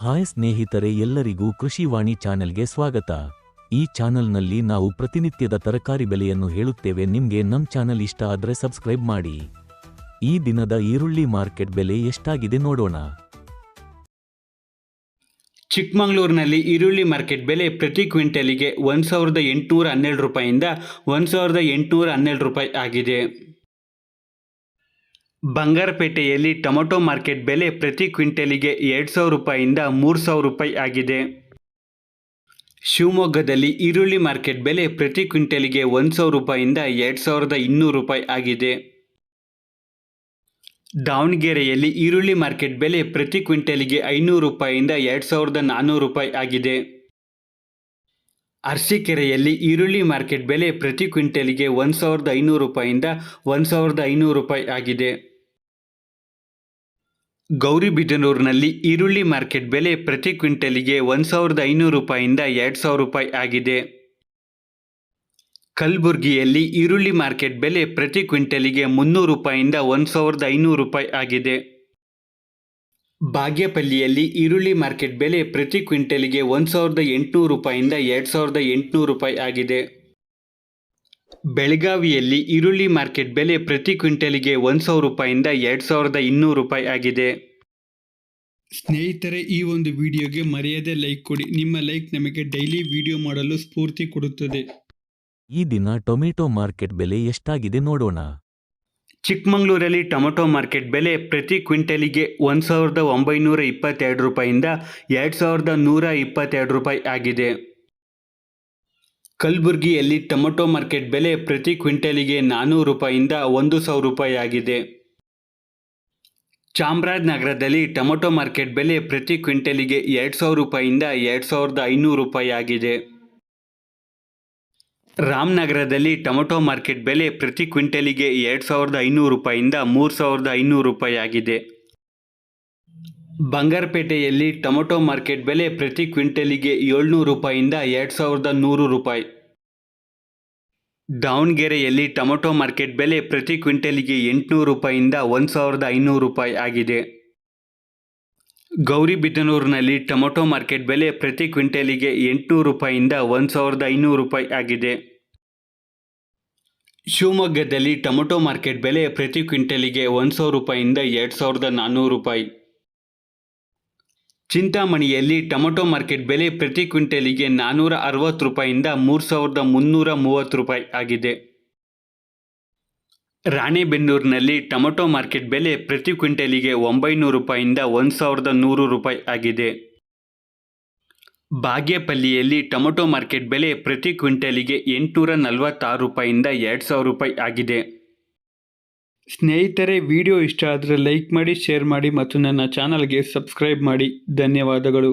Hi ಸ್ನೇಹಿತರೆ ಎಲ್ಲರಿಗೂ ಕೃಷಿವಾಣಿ ಚಾನೆಲ್ಗೆ ಸ್ವಾಗತ. ಈ ಚಾನೆಲ್ನಲ್ಲಿ ನಾವು ಪ್ರತಿನಿತ್ಯದ ತರಕಾರಿ ಬೆಲೆಯನ್ನು ಹೇಳುತ್ತೇವೆ. ನಿಮಗೆ ನಮ್ಮ ಚಾನೆಲ್ ಇಷ್ಟ ಆದರೆ ಸಬ್ಸ್ಕ್ರೈಬ್ ಮಾಡಿ. ಈ ದಿನದ ಈರುಳ್ಳಿ ಮಾರ್ಕೆಟ್ ಬೆಲೆ ಎಷ್ಟಾಗಿದೆ ನೋಡೋಣ. ಚಿಕ್ಕಮಗಳೂರಿನಲ್ಲಿ ಈರುಳ್ಳಿ ಮಾರ್ಕೆಟ್ ಬೆಲೆ ಪ್ರತಿ ಕ್ವಿಂಟಲಿಗೆ ಒಂದು ಸಾವಿರದ ಎಂಟುನೂರ ಹನ್ನೆರಡು ರೂಪಾಯಿಯಿಂದ ಒಂದು ಸಾವಿರದ ಎಂಟುನೂರ ಹನ್ನೆರಡು ರೂಪಾಯಿ ಆಗಿದೆ. ಬಂಗಾರಪೇಟೆಯಲ್ಲಿ ಟೊಮೊಟೊ ಮಾರ್ಕೆಟ್ ಬೆಲೆ ಪ್ರತಿ ಕ್ವಿಂಟಲಿಗೆ ಎರಡು ಸಾವಿರ ರೂಪಾಯಿಂದ ಮೂರು ಸಾವಿರ ರೂಪಾಯಿ ಆಗಿದೆ. ಶಿವಮೊಗ್ಗದಲ್ಲಿ ಈರುಳ್ಳಿ ಮಾರ್ಕೆಟ್ ಬೆಲೆ ಪ್ರತಿ ಕ್ವಿಂಟಲಿಗೆ ಒಂದು ಸಾವಿರ ರೂಪಾಯಿಂದ ಎರಡು ಸಾವಿರದ ಇನ್ನೂರು ರೂಪಾಯಿ ಆಗಿದೆ. ದಾವಣಗೆರೆಯಲ್ಲಿ ಈರುಳ್ಳಿ ಮಾರ್ಕೆಟ್ ಬೆಲೆ ಪ್ರತಿ ಕ್ವಿಂಟಲಿಗೆ ಐನೂರು ರೂಪಾಯಿಂದ ಎರಡು ಸಾವಿರದ ನಾನ್ನೂರು ರೂಪಾಯಿ ಆಗಿದೆ. ಅರಸೀಕೆರೆಯಲ್ಲಿ ಈರುಳ್ಳಿ ಮಾರ್ಕೆಟ್ ಬೆಲೆ ಪ್ರತಿ ಕ್ವಿಂಟಲ್ಗೆ ಒಂದು ಸಾವಿರದ ಐನೂರು ರೂಪಾಯಿಂದ ಒಂದು ಸಾವಿರದ ಐನೂರು ರೂಪಾಯಿ ಆಗಿದೆ. ಗೌರಿಬಿದನೂರಿನಲ್ಲಿ ಈರುಳ್ಳಿ ಮಾರ್ಕೆಟ್ ಬೆಲೆ ಪ್ರತಿ ಕ್ವಿಂಟಲಿಗೆ ಒಂದು ಸಾವಿರದ ಐನೂರು ರೂಪಾಯಿಂದ ಎರಡು ಸಾವಿರ ರೂಪಾಯಿ ಆಗಿದೆ. ಕಲಬುರಗಿಯಲ್ಲಿ ಈರುಳ್ಳಿ ಮಾರ್ಕೆಟ್ ಬೆಲೆ ಪ್ರತಿ ಕ್ವಿಂಟಲಿಗೆ ಮುನ್ನೂರು ರೂಪಾಯಿಂದ ಒಂದು ಸಾವಿರದ ಐನೂರು ರೂಪಾಯಿ ಆಗಿದೆ. ಬಾಗೇಪಲ್ಲಿಯಲ್ಲಿ ಈರುಳ್ಳಿ ಮಾರ್ಕೆಟ್ ಬೆಲೆ ಪ್ರತಿ ಕ್ವಿಂಟಲ್ಗೆ ಒಂದು ಸಾವಿರದ ಎಂಟುನೂರು ರೂಪಾಯಿಂದ ಎರಡು ಸಾವಿರದ ಎಂಟುನೂರು ರೂಪಾಯಿ ಆಗಿದೆ. ಬೆಳಗಾವಿಯಲ್ಲಿ ಈರುಳ್ಳಿ ಮಾರ್ಕೆಟ್ ಬೆಲೆ ಪ್ರತಿ ಕ್ವಿಂಟಲ್ಗೆ ಒಂದು ಸಾವಿರ ರೂಪಾಯಿಂದ ಎರಡು ಸಾವಿರದ ಇನ್ನೂರು ರೂಪಾಯಿ ಆಗಿದೆ. ಸ್ನೇಹಿತರೆ, ಈ ಒಂದು ವಿಡಿಯೋಗೆ ಮರೆಯದೆ ಲೈಕ್ ಕೊಡಿ. ನಿಮ್ಮ ಲೈಕ್ ನಮಗೆ ಡೈಲಿ ವಿಡಿಯೋ ಮಾಡಲು ಸ್ಫೂರ್ತಿ ಕೊಡುತ್ತದೆ. ಈ ದಿನ ಟೊಮೆಟೊ ಮಾರ್ಕೆಟ್ ಬೆಲೆ ಎಷ್ಟಾಗಿದೆ ನೋಡೋಣ. ಚಿಕ್ಕಮಗಳೂರಲ್ಲಿ ಟೊಮೊಟೊ ಮಾರ್ಕೆಟ್ ಬೆಲೆ ಪ್ರತಿ ಕ್ವಿಂಟಲಿಗೆ ಒಂದು ಸಾವಿರದ ಒಂಬೈನೂರ ಇಪ್ಪತ್ತೆರಡು ರೂಪಾಯಿಂದ ಎರಡು ಸಾವಿರದ ನೂರ ಇಪ್ಪತ್ತೆರಡು ರೂಪಾಯಿ ಆಗಿದೆ. ಕಲಬುರಗಿಯಲ್ಲಿ ಟೊಮೊಟೊ ಮಾರ್ಕೆಟ್ ಬೆಲೆ ಪ್ರತಿ ಕ್ವಿಂಟಲಿಗೆ ನಾನ್ನೂರು ರೂಪಾಯಿಂದ ಒಂದು ಸಾವಿರ ರೂಪಾಯಿ ಆಗಿದೆ. ಚಾಮರಾಜನಗರದಲ್ಲಿ ಟೊಮೊಟೊ ಮಾರ್ಕೆಟ್ ಬೆಲೆ ಪ್ರತಿ ಕ್ವಿಂಟಲಿಗೆ ಎರಡು ಸಾವಿರ ರೂಪಾಯಿಂದ ಎರಡು ಸಾವಿರದ ಐನೂರು ರೂಪಾಯಿ ಆಗಿದೆ. ರಾಮನಗರದಲ್ಲಿ ಟೊಮೊಟೊ ಮಾರ್ಕೆಟ್ ಬೆಲೆ ಪ್ರತಿ ಕ್ವಿಂಟಲಿಗೆ ಎರಡು ಸಾವಿರದ ಐನೂರು ರೂಪಾಯಿಂದ ಮೂರು ಸಾವಿರದ ಐನೂರು ರೂಪಾಯಿ ಆಗಿದೆ ಬಂಗಾರಪೇಟೆಯಲ್ಲಿ ಟೊಮೊಟೊ ಮಾರ್ಕೆಟ್ ಬೆಲೆ ಪ್ರತಿ ಕ್ವಿಂಟಲಿಗೆ ಏಳ್ನೂರು ರೂಪಾಯಿಂದ ಎರಡು ಸಾವಿರದ ನೂರು ರೂಪಾಯಿ. ದಾವಣಗೆರೆಯಲ್ಲಿ ಟೊಮೊಟೊ ಮಾರ್ಕೆಟ್ ಬೆಲೆ ಪ್ರತಿ ಕ್ವಿಂಟಲಿಗೆ ಎಂಟುನೂರು ರೂಪಾಯಿಂದ ಒಂದು ಸಾವಿರದ ಐನೂರು ರೂಪಾಯಿ ಆಗಿದೆ. ಗೌರಿಬಿದನೂರಿನಲ್ಲಿ ಟೊಮೊಟೊ ಮಾರ್ಕೆಟ್ ಬೆಲೆ ಪ್ರತಿ ಕ್ವಿಂಟಲಿಗೆ ಎಂಟುನೂರು ರೂಪಾಯಿಯಿಂದ ಒಂದು ಸಾವಿರದ ಐನೂರು ರೂಪಾಯಿ ಆಗಿದೆ. ಶಿವಮೊಗ್ಗದಲ್ಲಿ ಟೊಮೊಟೊ ಮಾರ್ಕೆಟ್ ಬೆಲೆ ಪ್ರತಿ ಕ್ವಿಂಟಲಿಗೆ ಒಂದು ಸಾವಿರ ರೂಪಾಯಿಯಿಂದ ಎರಡು ಸಾವಿರದ ನಾನ್ನೂರು ರೂಪಾಯಿ ಚಿಂತಾಮಣಿಯಲ್ಲಿ ಟೊಮೊಟೊ ಮಾರ್ಕೆಟ್ ಬೆಲೆ ಪ್ರತಿ ಕ್ವಿಂಟಲಿಗೆ ನಾನ್ನೂರ ಅರವತ್ತು ರೂಪಾಯಿಯಿಂದ ಮೂರು ಸಾವಿರದ ಮುನ್ನೂರ ಮೂವತ್ತು ರೂಪಾಯಿ ಆಗಿದೆ. ರಾಣೆಬೆನ್ನೂರಿನಲ್ಲಿ ಟೊಮೊಟೊ ಮಾರ್ಕೆಟ್ ಬೆಲೆ ಪ್ರತಿ ಕ್ವಿಂಟಲಿಗೆ ಒಂಬೈನೂರು ರೂಪಾಯಿಂದ ಒಂದು ಸಾವಿರದ ನೂರು ರೂಪಾಯಿ ಆಗಿದೆ. ಬಾಗೇಪಲ್ಲಿಯಲ್ಲಿ ಟೊಮೊಟೊ ಮಾರ್ಕೆಟ್ ಬೆಲೆ ಪ್ರತಿ ಕ್ವಿಂಟಲಿಗೆ ಎಂಟುನೂರ ನಲವತ್ತಾರು ರೂಪಾಯಿಂದ ಎರಡು ಸಾವಿರ ರೂಪಾಯಿ ಆಗಿದೆ. ಸ್ನೇಹಿತರೆ, ವಿಡಿಯೋ ಇಷ್ಟ ಆದರೆ ಲೈಕ್ ಮಾಡಿ, ಶೇರ್ ಮಾಡಿ ಮತ್ತು ನನ್ನ ಚಾನಲ್ಗೆ ಸಬ್ಸ್ಕ್ರೈಬ್ ಮಾಡಿ. ಧನ್ಯವಾದಗಳು.